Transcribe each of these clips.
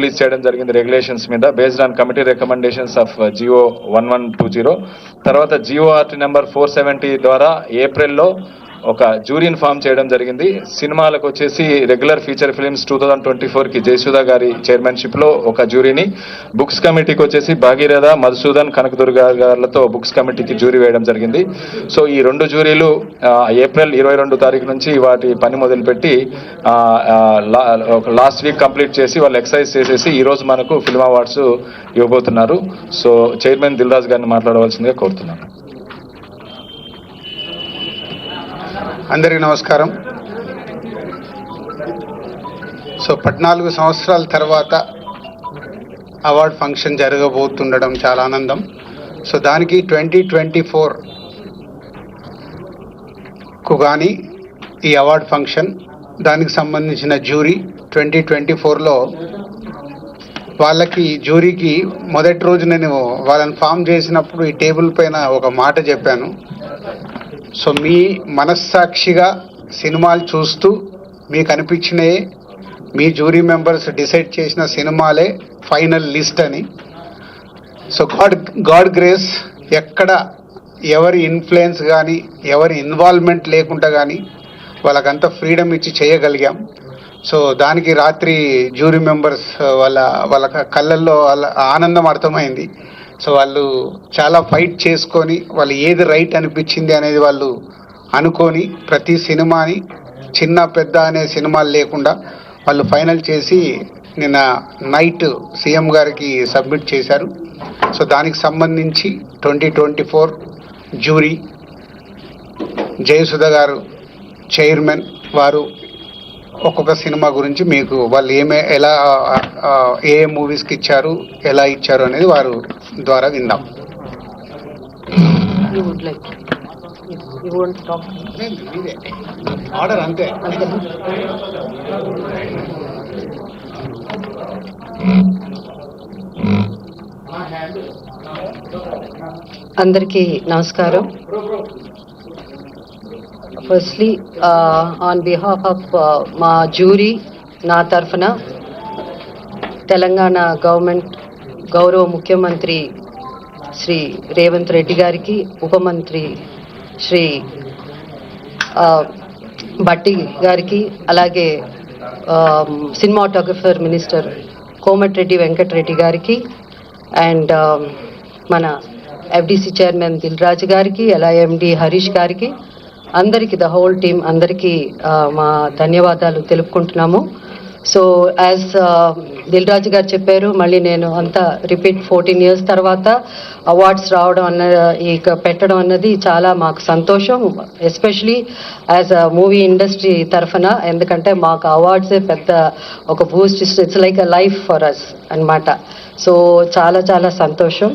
Release చేయడం జరిగింది regulations మీద based on committee recommendations of G O one one two zero తర్వాత G O RT number four seventy ద్వారా ఏప్రిల్లో ఒక జూరియన్ ఫామ్ చేయడం జరిగింది సినిమాలకు వచ్చేసి regular feature films two thousand twenty four కి జయసుధ గారి చైర్మన్షిప్లో ఒక జ్యూరీని బుక్స్ కమిటీకి వచ్చేసి భాగీరథ మధుసూదన్ కనకదుర్గ గారులతో బుక్స్ కమిటీకి జ్యూరీ వేయడం జరిగింది సో ఈ రెండు జూరీలు ఏప్రిల్ ఇరవై రెండు తారీఖు నుంచి వాటి పని మొదలుపెట్టి లాస్ట్ వీక్ కంప్లీట్ చేసి వాళ్ళు ఎక్సర్సైజ్ చేసేసి ఈరోజు మనకు ఫిల్మ్ అవార్డ్స్ ఇవ్వబోతున్నారు సో చైర్మన్ దిల్రాజ్ గారిని మాట్లాడవలసిందిగా కోరుతున్నాను అందరికీ నమస్కారం సో పద్నాలుగు సంవత్సరాల తర్వాత అవార్డ్ ఫంక్షన్ జరగబోతుండడం చాలా ఆనందం సో దానికి ట్వంటీ ట్వంటీ ఫోర్కు కానీ ఈ అవార్డ్ ఫంక్షన్ దానికి సంబంధించిన జ్యూరీ ట్వంటీ ట్వంటీ ఫోర్లో వాళ్ళకి జ్యూరీకి మొదటి రోజు నేను వాళ్ళని ఫామ్ చేసినప్పుడు ఈ టేబుల్ పైన ఒక మాట చెప్పాను సో మీ మనస్సాక్షిగా సినిమాలు చూస్తూ మీకు అనిపించినవి మీ జ్యూరీ మెంబర్స్ డిసైడ్ చేసిన సినిమాలే ఫైనల్ లిస్ట్ అని సో గాడ్ గాడ్ గ్రేస్ ఎక్కడ ఎవరి ఇన్ఫ్లుయెన్స్ కానీ ఎవరి ఇన్వాల్వ్మెంట్ లేకుండా కానీ వాళ్ళకంతా ఫ్రీడమ్ ఇచ్చి చేయగలిగాం సో దానికి రాత్రి జ్యూరీ మెంబర్స్ వాళ్ళ వాళ్ళ కళ్ళల్లో వాళ్ళ ఆనందం అర్థమైంది సో వాళ్ళు చాలా ఫైట్ చేసుకొని వాళ్ళు ఏది రైట్ అనిపించింది అనేది వాళ్ళు అనుకొని ప్రతి సినిమాని చిన్న పెద్ద అనే సినిమాలు లేకుండా వాళ్ళు ఫైనల్ చేసి నిన్న నైట్ సీఎం గారికి సబ్మిట్ చేశారు సో దానికి సంబంధించి twenty twenty four jury Jayasudha గారు చైర్మన్ వారు ఒక్కొక్క సినిమా గురించి మీకు వాళ్ళు ఏమే ఎలా ఏ మూవీస్కి ఇచ్చారు ఎలా ఇచ్చారు అనేది వారు ద్వారా విందాం ఆర్డర్ అంతే అందరికీ నమస్కారం ఫస్ట్లీ ఆన్ బిహాఫ్ ఆఫ్ మా జ్యూరీ నా తరఫున తెలంగాణ గవర్నమెంట్ గౌరవ ముఖ్యమంత్రి శ్రీ రేవంత్ రెడ్డి గారికి ఉప మంత్రి శ్రీ భట్టి గారికి అలాగే సినిమాటోగ్రఫర్ మినిస్టర్ కోమటిరెడ్డి వెంకటరెడ్డి గారికి అండ్ మన ఎఫ్డిసి చైర్మన్ రాజు గారికి ఎలా ఎండి హరీష్ గారికి అందరికి ద హోల్ టీమ్ అందరికీ మా ధన్యవాదాలు తెలుపుకుంటున్నాము సో యాజ్ దిల్ రాజు గారు చెప్పారు మళ్ళీ నేను అంత రిపీట్ ఫోర్టీన్ ఇయర్స్ తర్వాత అవార్డ్స్ రావడం అన్న ఇక పెట్టడం అన్నది చాలా మాకు సంతోషం especially as a movie industry తరఫున ఎందుకంటే మాకు అవార్డ్సే పెద్ద ఒక boost it's like a life for us అనమాట సో చాలా చాలా సంతోషం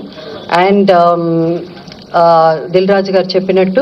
అండ్ um, దిల్ రాజు గారు చెప్పినట్టు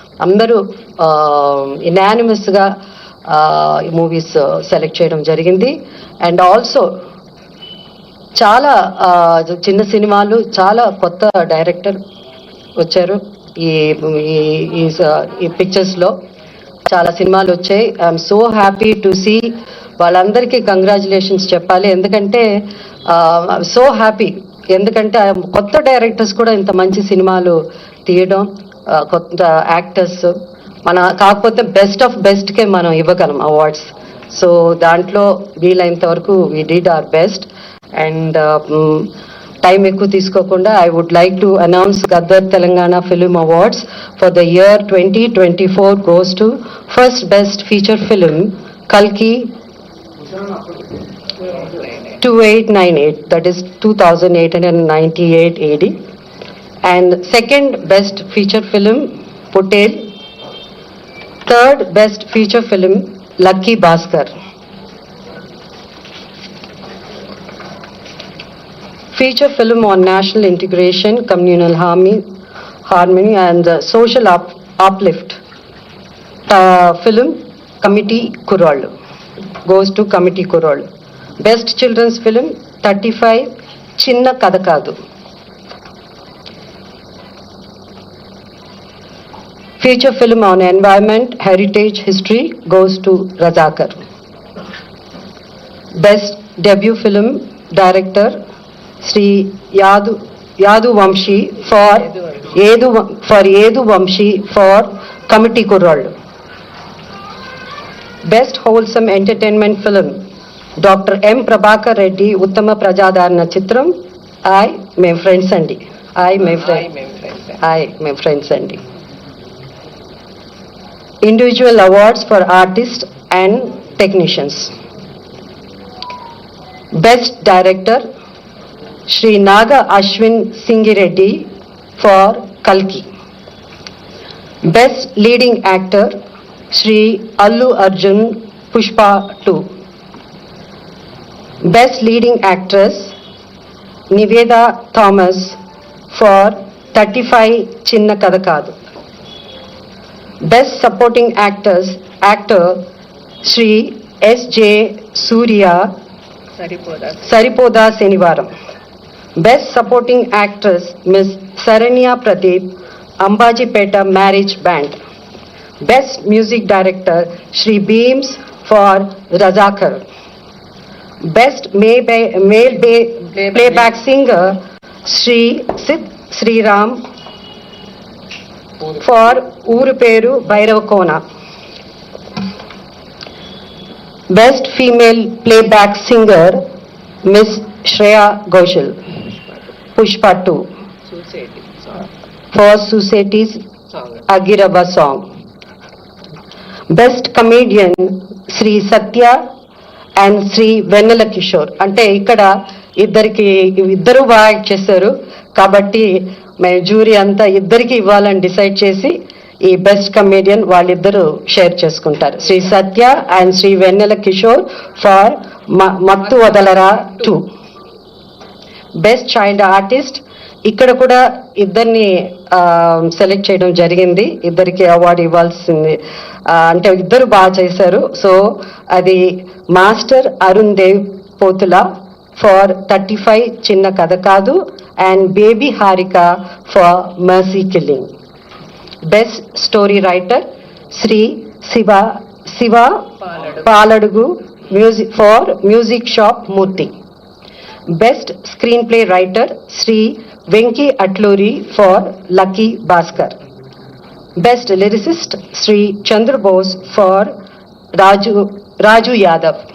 అందరూ ఇనానిమస్గా మూవీస్ సెలెక్ట్ చేయడం జరిగింది అండ్ ఆల్సో చాలా చిన్న సినిమాలు చాలా కొత్త డైరెక్టర్ వచ్చారు ఈ ఈ పిక్చర్స్లో చాలా సినిమాలు వచ్చాయి I'm so happy to see వాళ్ళందరికీ కంగ్రాచులేషన్స్ చెప్పాలి ఎందుకంటే సో హ్యాపీ ఎందుకంటే కొత్త డైరెక్టర్స్ కూడా ఇంత మంచి సినిమాలు తీయడం కొత్త యాక్టర్స్ మన కాకపోతే బెస్ట్ ఆఫ్ బెస్ట్కే మనం ఇవ్వగలం అవార్డ్స్ సో దాంట్లో వీలైనంత వరకు we did our best and time ఎక్కువ తీసుకోకుండా I would like to announce Gaddar Telangana film awards for the year twenty twenty four goes to first best feature film కల్కి two eight nine eight that is two thousand eight hundred ninety eight AD and second best feature film Potel, third best feature film Lucky Baskar Feature film on national integration, communal harmony, harmony and social up, uplift. Uh, film Committee Kurol goes to Committee Kurol. Best children's film 35 Chinna Feature film on environment, heritage, history goes to Razakar. Best debut film director Sri Yadu Yadu Vamshi for Yedu for Yedu Vamshi for Committee Kurral. Best wholesome entertainment film doctor M Prabhakar Reddy ఉత్తమ ప్రజాదరణ చిత్రం ఆయ్ మేం friends అండి ఆయ్ మేం friend ఆయ్ మేం ఫ్రెండ్స్ అండి individual awards for artists and technicians. Best Director Sri Naga Ashwin Singhireddy for Kalki. Best Leading Actor Sri Allu Arjun Pushpa 2. Best Leading Actress Niveda Thomas for 35 Chinna Kadakadu. Best Supporting Actors Actor Sri S. J. Surya Saripoda Senivaram. Best Supporting Actress Miss Saranya Pradeep Ambajipeta Marriage Band. Best Music Director Sri Beams for Razakar. Best Male Playback Singer Sri Sid Sri Ram for Ooru Peru Bhairavakona best female playback singer miss Shreya Ghoshal Pushpa two for సూసైటీస్ అగిరబా song best comedian Shri Satya and Shri Vennela Kishore అంటే ఇక్కడ ఇద్దరికి ఇద్దరు బాగా చేశారు కాబట్టి మేము jury అంతా ఇద్దరికి ఇవ్వాలని డిసైడ్ చేసి ఈ బెస్ట్ కమేడియన్ వాళ్ళిద్దరూ షేర్ చేసుకుంటారు Shri Satya and Shri Vennela Kishore for Mathu Vadalara two best child artist ఇక్కడ కూడా ఇద్దరిని సెలెక్ట్ చేయడం జరిగింది ఇద్దరికి అవార్డు ఇవ్వాల్సింది అంటే ఇద్దరు బాగా చేశారు సో అది master Arun Dev Pothula for thirty five చిన్న కథ కాదు and Baby Harika for Mercy Killing. Best Story Writer Sri Siva, Siva Paladugu, music, for Music Shop Murthy. Best Screenplay Writer Sri Venki Atluri for Lucky Bhaskar. Best Lyricist Sri Chandra Bose for Raju, Raju Yadav.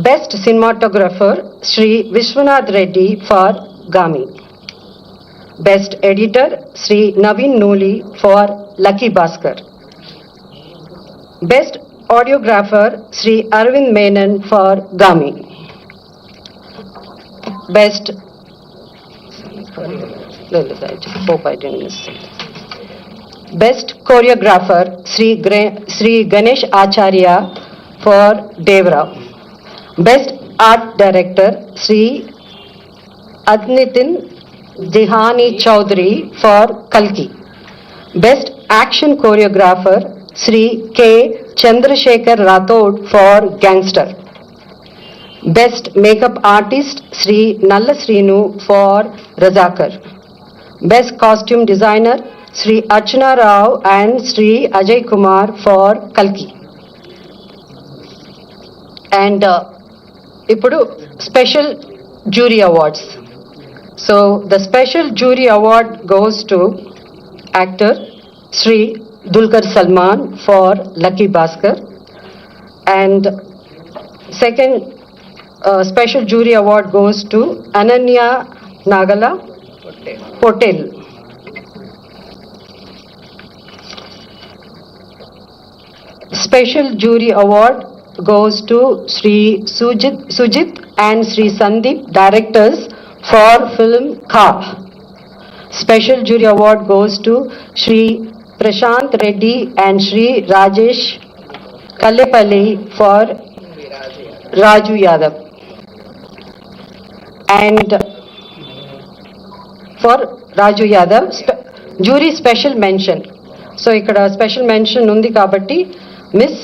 Best Cinematographer Sri Vishwanath Reddy for Gami. Best Editor Sri Navin Noli for Lucky Baskar. Best Audiographer Sri Arvind Menon for Gami. Best Best Choreographer Sri, Sri Ganesh Acharya for Devrao. Best Art Director Sri Adnitin Dihani Chowdhury for Kalki. Best Action Choreographer Sri K. Chandrasekhar Rathod for Gangster. Best Makeup Artist Sri Nalla Srinu for Razakar. Best Costume Designer Sri Archana Rao and Sri Ajay Kumar for Kalki. And uh, ఇప్పుడు special jury awards so the special jury award goes to actor Shri Dulquer Salmaan for lucky Bhaskar and second special jury award goes to Ananya Nagalla Potel special jury award goes to Sri Sujit, Sujit and Sri Sandeep, directors for film Ka. Special jury award goes to Sri Prashant Reddy and Sri Rajesh Kallepalli for Raju Yadav. And for Raju Yadav, spe jury special mention. So, ఇక్కడ special mention ఉంది కాబట్టి miss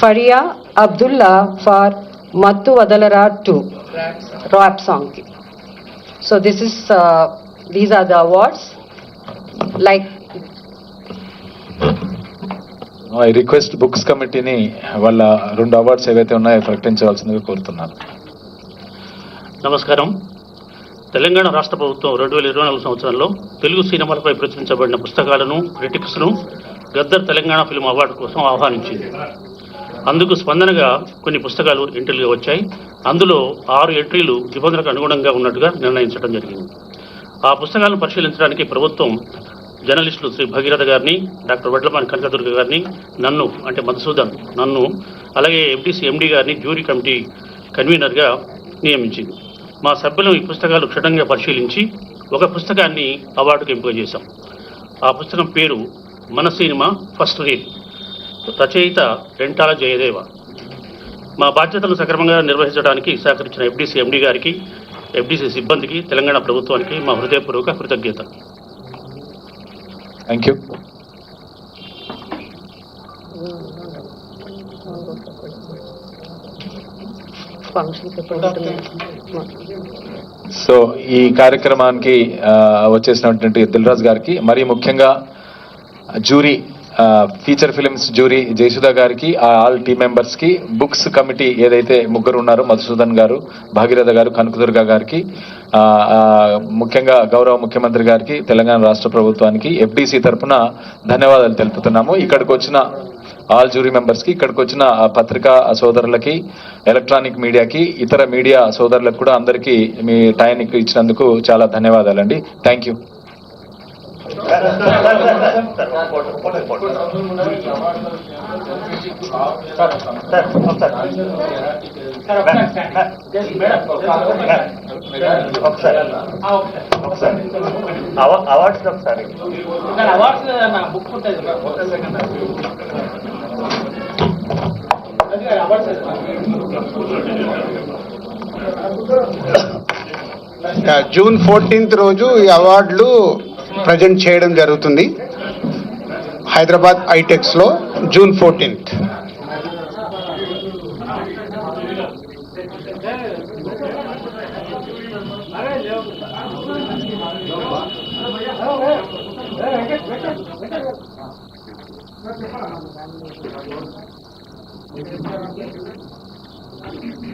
Faria Abdullah for Mathu Vadalara two rap సాంగ్కి so this is these are the awards like I request books కమిటీని వాళ్ళ రెండు awards ఏవైతే ఉన్నాయో ప్రకటించవలసిందిగా కోరుతున్నాను నమస్కారం తెలంగాణ రాష్ట్ర ప్రభుత్వం రెండు వేల ఇరవై నాలుగు సంవత్సరంలో తెలుగు సినిమాలపై ప్రచురించబడిన పుస్తకాలను క్రిటిక్స్ను గద్దర్ తెలంగాణ ఫిల్మ్ అవార్డు కోసం ఆహ్వానించింది అందుకు స్పందనగా కొన్ని పుస్తకాలు ఎంట్రీలుగా వచ్చాయి అందులో ఆరు ఎంట్రీలు నిబంధనకు అనుగుణంగా ఉన్నట్టుగా నిర్ణయించడం జరిగింది ఆ పుస్తకాలను పరిశీలించడానికి ప్రభుత్వం జర్నలిస్టులు శ్రీ భగీరథ గారిని డాక్టర్ వడ్లపాని కనకదుర్గ గారిని నన్ను అంటే మధుసూదన్ నన్ను అలాగే ఎంటీసీ ఎండీ గారిని జ్యూరీ కమిటీ కన్వీనర్గా నియమించింది మా సభ్యులు ఈ పుస్తకాలు క్షుణ్ణంగా పరిశీలించి ఒక పుస్తకాన్ని అవార్డుకు ఎంపిక చేశాం ఆ పుస్తకం పేరు మన సినిమా ఫస్ట్ రీల్ రచయిత రెంటాల జయదేవ మా బాధ్యతలను సక్రమంగా నిర్వహించడానికి సహకరించిన ఎఫ్డీసీ ఎండీ గారికి ఎఫ్డీసీ సిబ్బందికి తెలంగాణ ప్రభుత్వానికి మా హృదయపూర్వక కృతజ్ఞత థ్యాంక్ యూ సో ఈ కార్యక్రమానికి వచ్చేసినటువంటి దిల్రాజ్ గారికి మరీ ముఖ్యంగా jury feature films jury Jayasudha గారికి ఆల్ టీమ్ మెంబర్స్కి బుక్స్ కమిటీ ఏదైతే ముగ్గురు ఉన్నారో మధుసూదన్ గారు భాగీరథ గారు కనకదుర్గ గారికి ముఖ్యంగా గౌరవ ముఖ్యమంత్రి గారికి తెలంగాణ రాష్ట్ర ప్రభుత్వానికి ఎఫ్డీసీ తరఫున ధన్యవాదాలు తెలుపుతున్నాము ఇక్కడికి వచ్చిన ఆల్ జ్యూరీ మెంబర్స్కి ఇక్కడికి వచ్చిన పత్రికా సోదరులకి ఎలక్ట్రానిక్ మీడియాకి ఇతర మీడియా సోదరులకు కూడా అందరికీ మీ టైం ఇచ్చినందుకు చాలా ధన్యవాదాలండి థ్యాంక్ యూ అవార్డ్స్ ఒకసారి జూన్ ఫోర్టీన్త్ రోజు ఈ అవార్డులు ప్రజెంట్ చేయడం జరుగుతుంది Hyderabad ఐటెక్స్లో June fourteenth Thank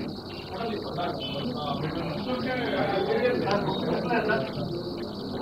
you.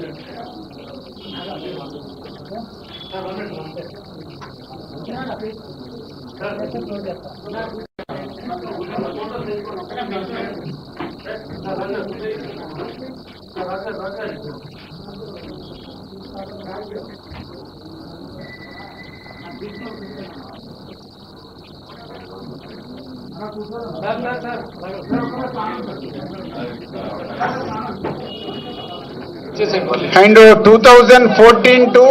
Sir, sir, sir. And two thousand fourteen to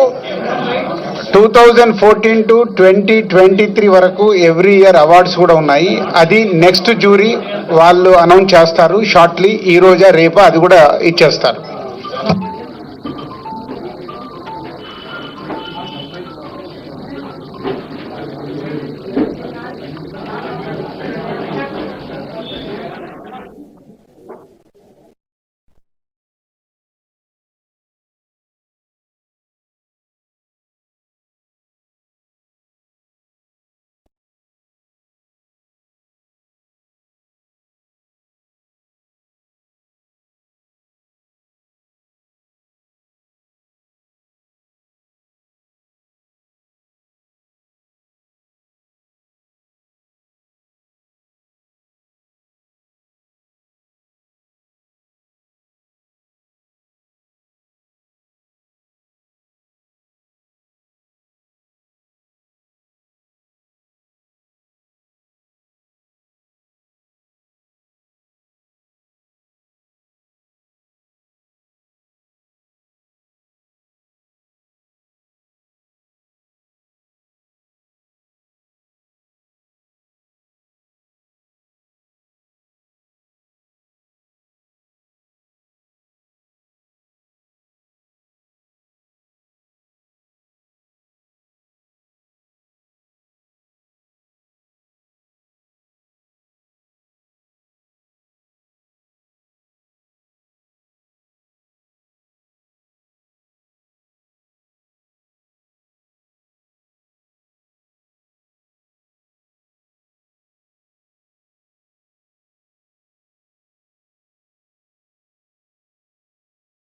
two thousand fourteen to twenty twenty three వరకు ఎవ్రీ ఇయర్ అవార్డ్స్ కూడా ఉన్నాయి అది నెక్స్ట్ జ్యూరీ వాళ్ళు అనౌన్స్ చేస్తారు షార్ట్లీ ఈ రోజా రేపా అది కూడా ఇచ్చేస్తారు